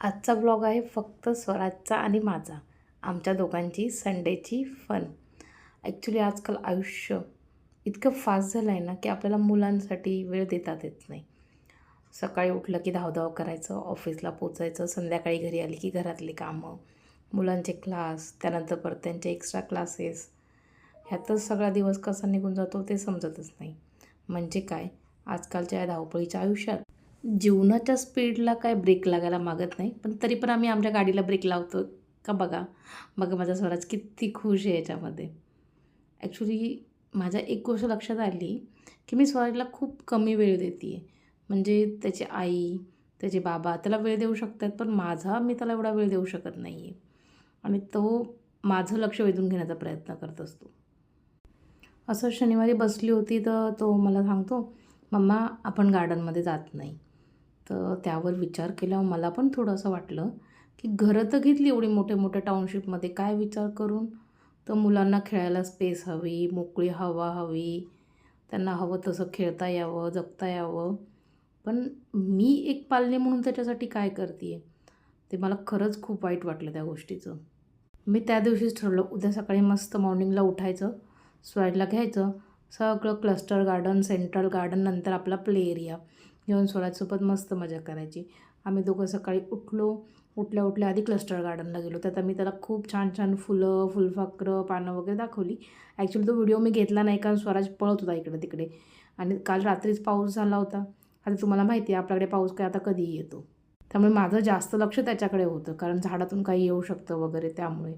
आजचा ब्लॉग आहे फक्त स्वराजचा आणि माझा. आमच्या दोघांची संडेची फन ॲक्च्युली आजकाल आयुष्य इतकं फास्ट झालं आहे ना की आपल्याला मुलांसाठी वेळ देतात येत नाही. सकाळी उठलं की धावधाव करायचं ऑफिसला पोचायचं संध्याकाळी घरी आली की घरातली कामं मुलांचे क्लास त्यानंतर परत त्यांचे एक्स्ट्रा क्लासेस ह्यातच सगळा दिवस कसा निघून जातो ते समजतच नाही. म्हणजे काय? आजकालच्या या धावपळीच्या आयुष्यात जीवनाच्या स्पीडला काय ब्रेक लागायला मागत नाही पण तरी पण आम्ही आमच्या गाडीला ब्रेक लावतो का बघा. बघा माझा स्वराज किती खुश आहे याच्यामध्ये. ॲक्च्युली माझ्या एक गोष्ट लक्षात आली की मी स्वराजला खूप कमी वेळ देते आहे म्हणजे त्याची आई त्याचे बाबा त्याला वेळ देऊ शकतात पण माझा मी त्याला एवढा वेळ देऊ शकत नाही आहे आणि तो माझं लक्ष वेधून घेण्याचा प्रयत्न करत असतो. असं शनिवारी बसली होती तर तो मला सांगतो मम्मा आपण गार्डनमध्ये जात नाही. तर त्यावर विचार केला. मला पण थोडंसं वाटलं की घरं तर घेतली एवढी मोठे मोठे टाउनशिपमध्ये काय विचार करून? तर मुलांना खेळायला स्पेस हवी मोकळी हवा हवी. त्यांना हवं तसं खेळता यावं जगता यावं. पण मी एक पाल्य म्हणून त्याच्यासाठी काय करते आहे ते मला खरंच खूप वाईट वाटलं त्या गोष्टीचं. मी त्या दिवशीच ठरवलं उद्या सकाळी मस्त मॉर्निंगला उठायचं स्वाईडला घ्यायचं. सगळं क्लस्टर गार्डन सेंट्रल गार्डन नंतर आपला प्ले एरिया जेवण स्वराजसोबत मस्त मजा करायची. आम्ही दोघं सकाळी उठलो उठल्या उठल्या आधी क्लस्टर गार्डनला गेलो. त्यात आम्ही त्याला खूप छान छान फुलं फुलफाकरं पानं वगैरे दाखवली. ॲक्च्युली तो व्हिडिओ मी घेतला नाही कारण स्वराज पळत होता इकडे तिकडे. आणि काल रात्रीच पाऊस झाला होता. आता तुम्हाला माहिती आहे आपल्याकडे पाऊस काय आता कधीही येतो. त्यामुळे माझं जास्त लक्ष त्याच्याकडे होतं कारण झाडातून काही येऊ शकतं वगैरे त्यामुळे.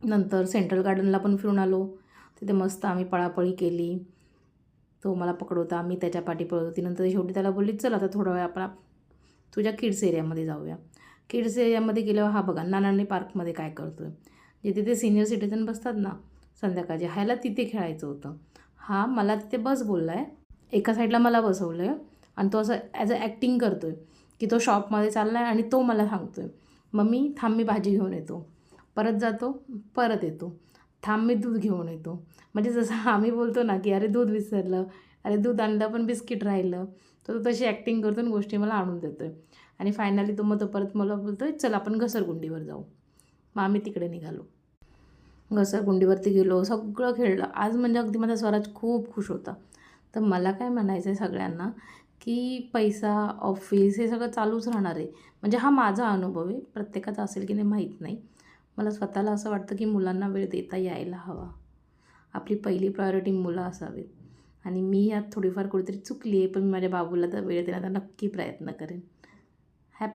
नंतर सेंट्रल गार्डनला पण फिरून आलो. तिथे मस्त आम्ही पळापळी केली. तो मला पकडवता मी त्याच्या पाठी पळत होती. नंतर शेवटी त्याला बोलली चल आता थोडा वेळ आपण तुझ्या किड्स एरियामध्ये जाऊया. किड्स एरियामध्ये गेल्यावर हा बघा नानांनी पार्कमध्ये काय करतो आहे जे तिथे सिनियर सिटीजन बसतात ना संध्याकाळचे ह्याला तिथे खेळायचं होतं. हा मला तिथे बस बोलला आहे एका साईडला मला बसवलं आहे आणि तो असं ॲज अ ॲक्टिंग करतो आहे की तो शॉपमध्ये चालला आहे आणि तो मला सांगतो आहे मम्मी थांब मी भाजी घेऊन येतो. परत जातो परत येतो. थांब मी दूध घेऊन येतो. म्हणजे जसं आम्ही बोलतो ना की अरे दूध विसरलं. अरे दूध आणलं पण बिस्किट राहिलं. तर तो तशी ॲक्टिंग करतो आणि गोष्टी मला आणून देतो आहे आणि फायनली तो मग तो परत मला बोलतो आहे चल आपण घसरगुंडीवर जाऊ. मग आम्ही तिकडे निघालो. घसरगुंडीवरती गेलो सगळं खेळलं. आज म्हणजे अगदी माझा स्वराज खूप खुश होता. तर मला काय म्हणायचं आहे सगळ्यांना की पैसा ऑफिस हे सगळं चालूच राहणार आहे. म्हणजे हा माझा अनुभव आहे. प्रत्येकाचा असेल की नाही माहीत नाही. मला स्वतःला असं वाटतं की मुलांना वेळ देता यायला हवा. आपली पहिली प्रायोरिटी मुलं असावीत. आणि मी यात थोडीफार कुठेतरी चुकली आहे पण मी माझ्या बाबूला तर वेळ देण्याचा नक्की प्रयत्न करेन.